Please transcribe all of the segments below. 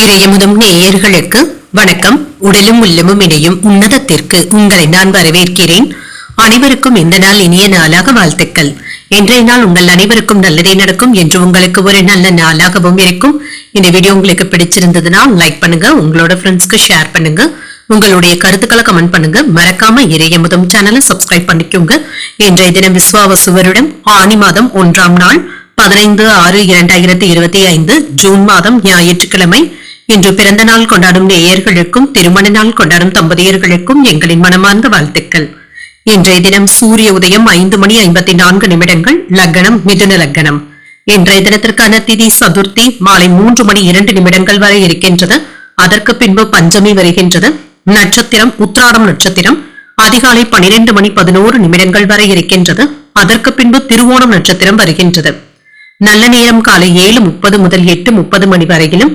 இறையமுதும் நேயர்களுக்கு வணக்கம். உடலும் உள்ளமும் இணையும் உன்னதத்திற்கு உங்களை நான் வரவேற்கிறேன். அனைவருக்கும் இந்த நாள் இனிய நாளாக வாழ்த்துக்கள். இன்றைய நாள் உங்கள் அனைவருக்கும் நல்லதே நடக்கும் என்று உங்களுக்கு ஒரு நல்ல நாளாகவும் இருக்கும். இந்த வீடியோ உங்களுக்கு பிடிச்சிருந்ததுன்னா லைக் பண்ணுங்க உங்களோட ஃப்ரெண்ட்ஸ்க்கு ஷேர் பண்ணுங்க. உங்களுடைய கருத்துக்களை கமெண்ட் பண்ணுங்க. மறக்காம இறையமுதம் சேனலை சப்ஸ்கிரைப் பண்ணிக்கோங்க. இன்றைய தினம் விஸ்வாவசு வருடம் ஆனி மாதம் ஒன்றாம் நாள் பதினைந்து ஆறு இரண்டாயிரத்தி இருபத்தி ஐந்து ஜூன் மாதம் ஞாயிற்றுக்கிழமை. இன்று பிறந்த நாள் கொண்டாடும் நேயர்களுக்கும் திருமண நாள் கொண்டாடும் தம்பதியர்களுக்கும் எங்களின் மனமார்ந்த வாழ்த்துக்கள். இன்றைய தினம் சூரிய உதயம் ஐந்து மணி ஐம்பத்தி நான்கு நிமிடங்கள் லக்னம் மிதுன லக்னம். இன்றைய தினத்திற்கான திதி சதுர்த்தி மாலை மூன்று மணி இரண்டு நிமிடங்கள் வரை இருக்கின்றது. அதற்கு பின்பு பஞ்சமி வருகின்றது. நட்சத்திரம் உத்ராடம் நட்சத்திரம் அதிகாலை பனிரெண்டு மணி பதினோரு நிமிடங்கள் வரை இருக்கின்றது. அதற்கு பின்பு திருவோணம் நட்சத்திரம் வருகின்றது. நல்ல நேரம் காலை ஏழு முப்பது முதல் எட்டு முப்பது மணி வரையிலும்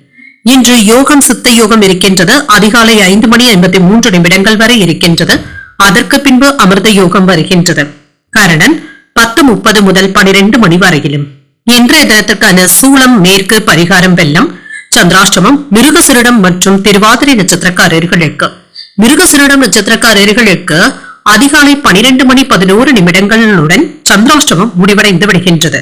இன்று யோகம் சித்த யோகம் இருக்கின்றது. அதிகாலை ஐந்து மணி ஐம்பத்தி மூன்று நிமிடங்கள் வரை இருக்கின்றது. அதற்கு பின்பு அமிர்த யோகம் வருகின்றது. கரணன் பத்து முப்பது முதல் பனிரெண்டு மணி வரையிலும். இன்றைய தினத்திற்கான சூளம் மேற்கு பரிகாரம் வெள்ளம் சந்திராஷ்டமம் மிருகசிரிடம் மற்றும் திருவாதிரை நட்சத்திரக்காரர்களுக்கு. மிருகசிரிடம் நட்சத்திரக்காரர்களுக்கு அதிகாலை பனிரெண்டு மணி பதினோரு நிமிடங்களுடன் சந்திராஷ்டமம் முடிவடைந்து விடுகின்றது.